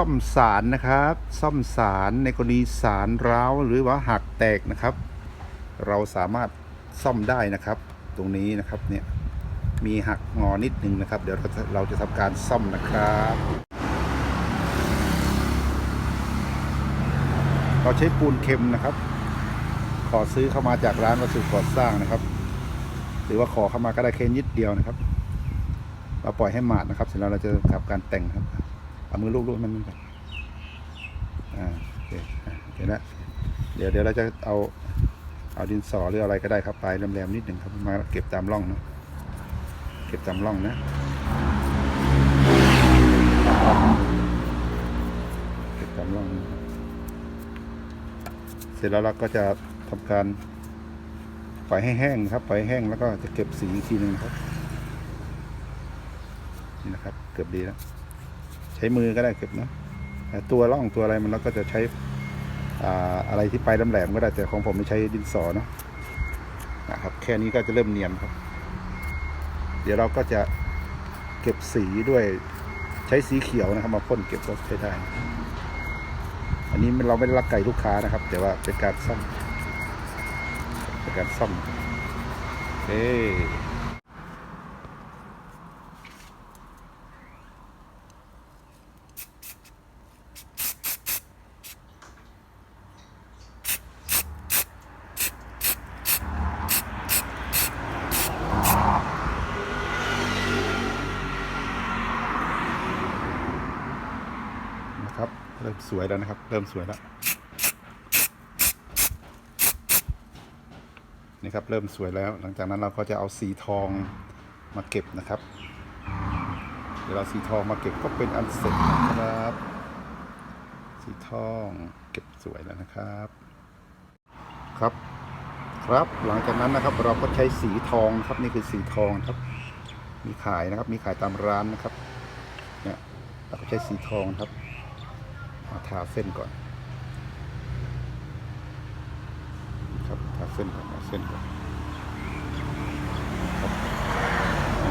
ซ่อมสารนะครับ ซ่อมสารในกรณีสารร้าวหรือว่าหักแตกนะครับ เราสามารถซ่อมได้นะครับ ตรงนี้นะครับเนี่ยมีหักงอนิดนึงนะครับ เดี๋ยวเราจะเราจะทำการซ่อมนะครับ เราใช้ปูนเค็มนะครับ ขอซื้อเข้ามาจากร้านวัสดุก่อสร้างนะครับ หรือว่าขอเข้ามาก็ได้แค่นิดเดียวนะครับ เราปล่อยให้หมาดนะครับ เสร็จแล้วเราจะทำการแต่งครับ เอามือลูบๆมันก่อนอ่าโอเคเดี๋ยวนะเดี๋ยวเดี๋ยวเราจะเอาเอาดินสอหรืออะไรก็ได้ครับปลายแหลมๆนิดหนึ่งครับมาเก็บตามร่องนะเก็บตามร่องนะเก็บตามร่องเสร็จแล้วเราก็จะทำการปล่อยให้แห้งครับปล่อยให้แห้งแล้วก็จะเก็บสีอีกทีหนึ่งครับนี่นะครับ เกือบดีแล้ว ใช้มือก็ได้เก็บนะแต่ตัวร่องตัวอะไรมันเราก็จะใช้อ่าอะไรที่ปลายแหลมก็ได้แต่ของผมไม่ใช้ดินสอเนาะนะครับ แค่นี้ก็จะเริ่มเนียนครับ เดี๋ยวเราก็จะเก็บสีด้วยใช้สีเขียวนะครับ มาพ่นเก็บก็ใช้ได้ อันนี้เราไม่ได้รักไก่ลูกค้านะครับ แต่ว่าเป็นการซ่อมเป็นการซ่อมเอ้ เริ่มสวยแล้วนะครับ เริ่มสวยแล้วนี่ครับเริ่มสวยแล้ว หลังจากนั้นเราก็จะเอาสีทองมาเก็บนะครับเดี๋ยวเราสีทองมาเก็บก็เป็นอันเสร็จนะครับ สีทองเก็บสวยแล้วนะครับ ครับครับหลังจากนั้นนะครับเราก็ใช้สีทองครับนี่คือสีทองครับ มีขายนะครับ มีขายตามร้านนะครับเนี่ยเราก็ใช้สีทองครับ มาทาเส้นก่อน ครับทาเส้นก่อนทาเส้นก่อนครับ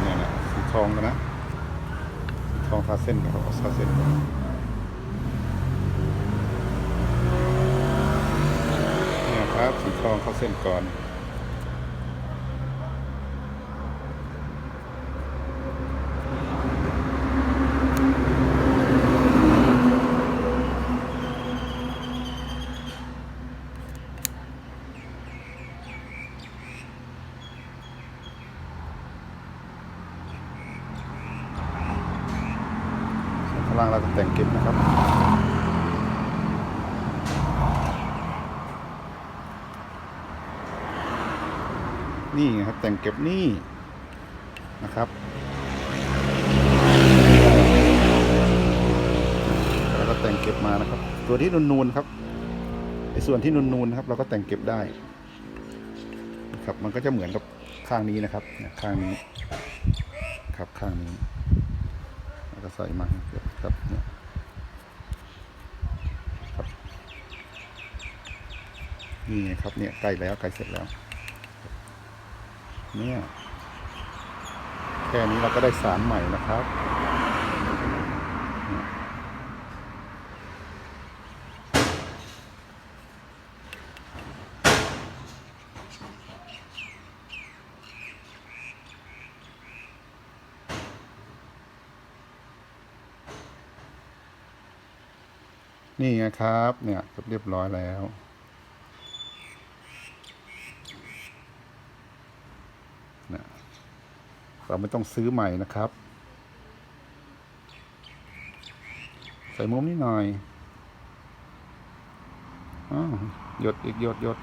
นี่นะสีทองนะสีทองทาเส้นก่อนครับทาเส้นก่อนเนี่ยครับสีทองเข้าเส้นก่อน ล่างเราจะแต่งเก็บนะครับ นี่ครับแต่งเก็บนี่นะครับแล้วก็แต่งเก็บมานะครับ ตัวที่นูนๆครับไอ้ส่วนที่นูนๆนะครับเราก็แต่งเก็บได้ครับมันก็จะเหมือนกับข้างนี้นะครับข้างนี้ครับข้างนี้ ก็ใส่มาเกิดครับเนี่ยครับนี่ครับเนี่ยใกล้แล้วใกล้เสร็จแล้ว เนี่ยแค่นี้เราก็ได้สารใหม่นะครับ นี่ไงครับ เนี่ยเรียบร้อยแล้วนะเราไม่ต้องซื้อใหม่นะครับ ใส่มุมนิดหน่อยอหยดอีกหยดหยด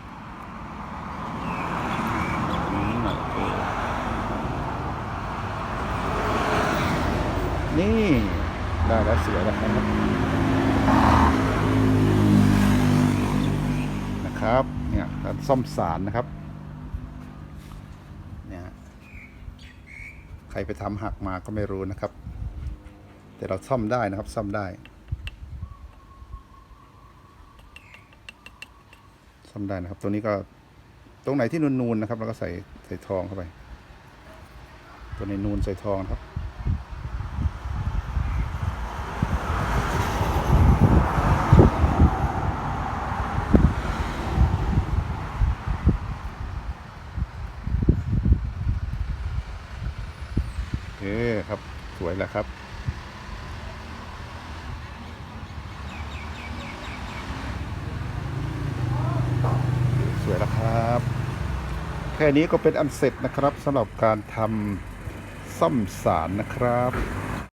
นี่ ได้แล้วสวยแล้วครับ นะครับเนี่ยการซ่อมสารนะครับเนี่ยฮะใครไปทำหักมาก็ไม่รู้นะครับ แต่เราซ่อมได้นะครับซ่อมได้ซ่อมได้นะครับ ตัวนี้ก็ตรงไหนที่นูนๆนะครับเราก็ใส่ใส่ทองเข้าไป ตัวในนูนใส่ทองครับ ครับสวยแล้วครับ สวยแล้วครับ แค่นี้ก็เป็นอันเสร็จนะครับสำหรับการทำซ่อมสารนะครับ